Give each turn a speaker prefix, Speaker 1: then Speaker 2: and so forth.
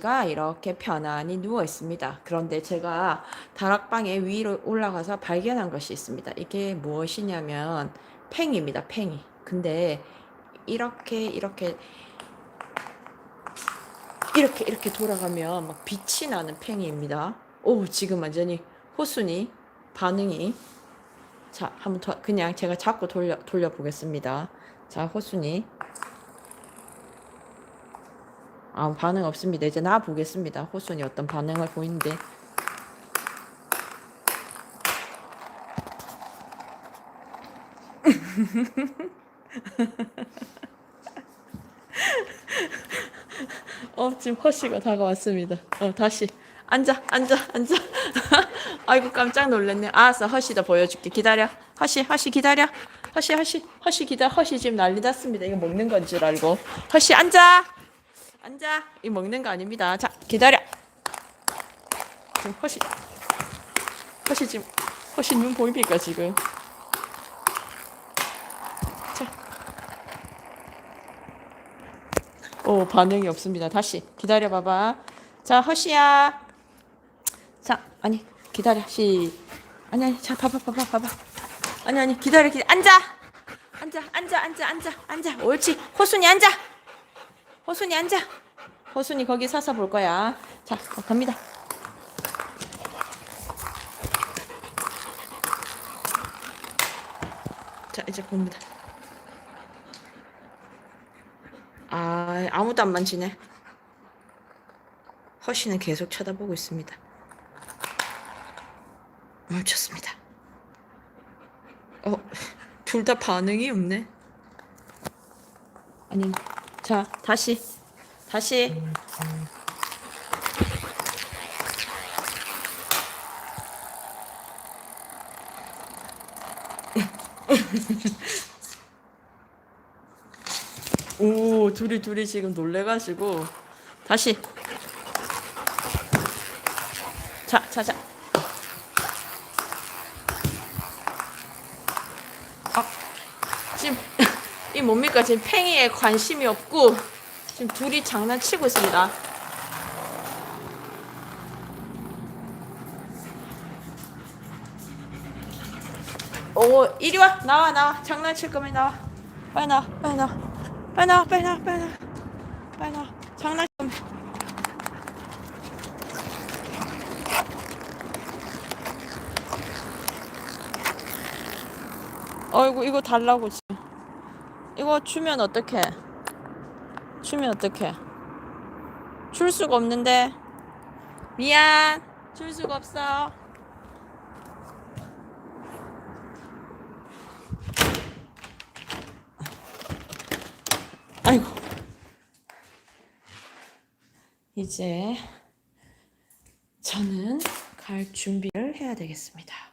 Speaker 1: 가 이렇게 편안히 누워 있습니다. 그런데 제가 다락방에 위로 올라가서 발견한 것이 있습니다. 이게 무엇이냐면 팽입니다. 팽이. 근데 이렇게 이렇게 이렇게 이렇게 돌아가면 막 빛이 나는 팽이입니다. 오, 지금 완전히 호순이 반응이 자, 한번 더 그냥 제가 자꾸 돌려 돌려 보겠습니다. 자, 호순이 아, 반응 없습니다. 이제 나 보겠습니다. 호순이 어떤 반응을 보이는데. 어, 지금 허씨가 다가왔습니다. 어, 다시. 앉아, 앉아, 앉아. 아이고, 깜짝 놀랐네. 알았어, 허씨도 보여줄게. 기다려. 허씨, 허씨 기다려. 허씨, 허씨, 허씨 기다려. 허씨 지금 난리 났습니다. 이거 먹는 건 줄 알고. 허씨, 앉아. 앉아. 이 먹는 거 아닙니다. 자, 기다려. 지금 허시, 허시 지금, 허시 눈 보입니까, 지금? 자. 오, 반응이 없습니다. 다시 기다려 봐봐. 자, 허시야. 자, 아니, 기다려. 시. 아니, 아니, 자, 봐봐, 봐봐, 봐봐. 아니, 아니, 기다려, 기다려. 앉아! 앉아, 앉아, 앉아, 앉아, 앉아. 옳지. 호순이 앉아! 호순이 앉아. 호순이 거기 서서 볼 거야. 자, 어, 갑니다. 자, 이제 봅니다. 아, 아무도 안 만지네. 허쉬는 계속 쳐다보고 있습니다. 멈췄습니다. 어, 둘 다 반응이 없네. 아니, 자, 다시. 다시. 오, 둘이 둘이 지금 놀래가지고 다시. 자, 자, 자. 아, 지금 이 뭡니까? 지금 팽이에 관심이 없고 지금 둘이 장난치고 있습니다. 오, 이리 와, 나와, 나와. 장난칠 거면 나와. 빨리 나와, 빨리 나와, 빨리 나와, 빨리 나와, 빨리 나와, 빨리 나와. 장난칠 거면. 어이구, 이거 달라고 지금. 이거 주면 어떡해? 주면 어떡해? 줄 수가 없는데. 미안. 줄 수가 없어. 아이고. 이제 저는 갈 준비를 해야 되겠습니다.